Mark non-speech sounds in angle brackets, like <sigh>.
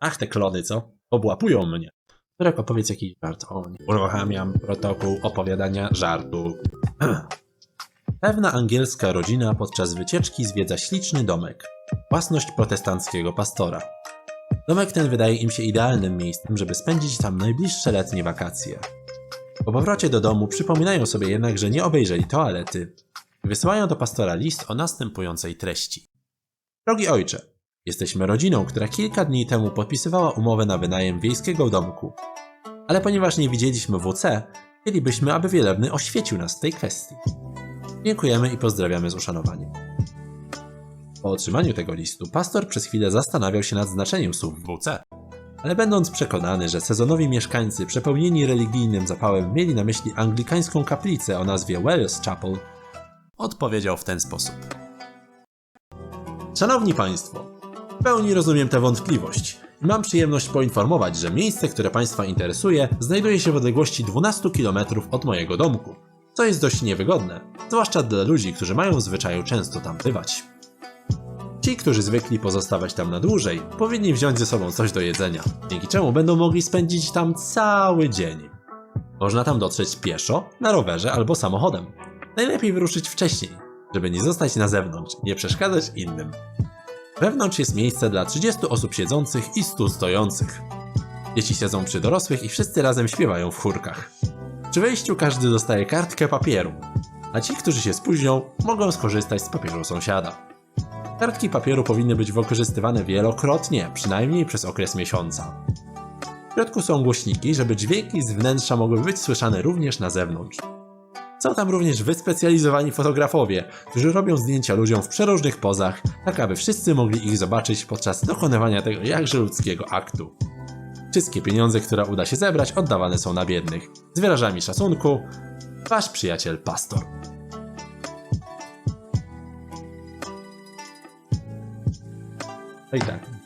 Ach, te klony, co? Obłapują mnie. Rek, opowiedz jakiś żart. O, nie. Uruchamiam protokół opowiadania żartu. <clears throat> Pewna angielska rodzina podczas wycieczki zwiedza śliczny domek. Własność protestanckiego pastora. Domek ten wydaje im się idealnym miejscem, żeby spędzić tam najbliższe letnie wakacje. Po powrocie do domu przypominają sobie jednak, że nie obejrzeli toalety. Wysyłają do pastora list o następującej treści. Drogi ojcze, jesteśmy rodziną, która kilka dni temu podpisywała umowę na wynajem wiejskiego domku. Ale ponieważ nie widzieliśmy WC, chcielibyśmy, aby wielebny oświecił nas w tej kwestii. Dziękujemy i pozdrawiamy z uszanowaniem. Po otrzymaniu tego listu, pastor przez chwilę zastanawiał się nad znaczeniem słów WC. Ale będąc przekonany, że sezonowi mieszkańcy przepełnieni religijnym zapałem mieli na myśli anglikańską kaplicę o nazwie Wells Chapel, odpowiedział w ten sposób. Szanowni Państwo, w pełni rozumiem tę wątpliwość. Mam przyjemność poinformować, że miejsce, które Państwa interesuje, znajduje się w odległości 12 km od mojego domku, co jest dość niewygodne, zwłaszcza dla ludzi, którzy mają w zwyczaju często tam bywać. Ci, którzy zwykli pozostawać tam na dłużej, powinni wziąć ze sobą coś do jedzenia, dzięki czemu będą mogli spędzić tam cały dzień. Można tam dotrzeć pieszo, na rowerze albo samochodem. Najlepiej wyruszyć wcześniej, żeby nie zostać na zewnątrz nie przeszkadzać innym. Wewnątrz jest miejsce dla 30 osób siedzących i 100 stojących. Dzieci siedzą przy dorosłych i wszyscy razem śpiewają w chórkach. Przy wejściu każdy dostaje kartkę papieru, a ci, którzy się spóźnią, mogą skorzystać z papieru sąsiada. Kartki papieru powinny być wykorzystywane wielokrotnie, przynajmniej przez okres miesiąca. W środku są głośniki, żeby dźwięki z wnętrza mogły być słyszane również na zewnątrz. Są tam również wyspecjalizowani fotografowie, którzy robią zdjęcia ludziom w przeróżnych pozach, tak aby wszyscy mogli ich zobaczyć podczas dokonywania tego jakże ludzkiego aktu. Wszystkie pieniądze, które uda się zebrać, oddawane są na biednych. Z wyrażami szacunku, wasz przyjaciel pastor. No i tak,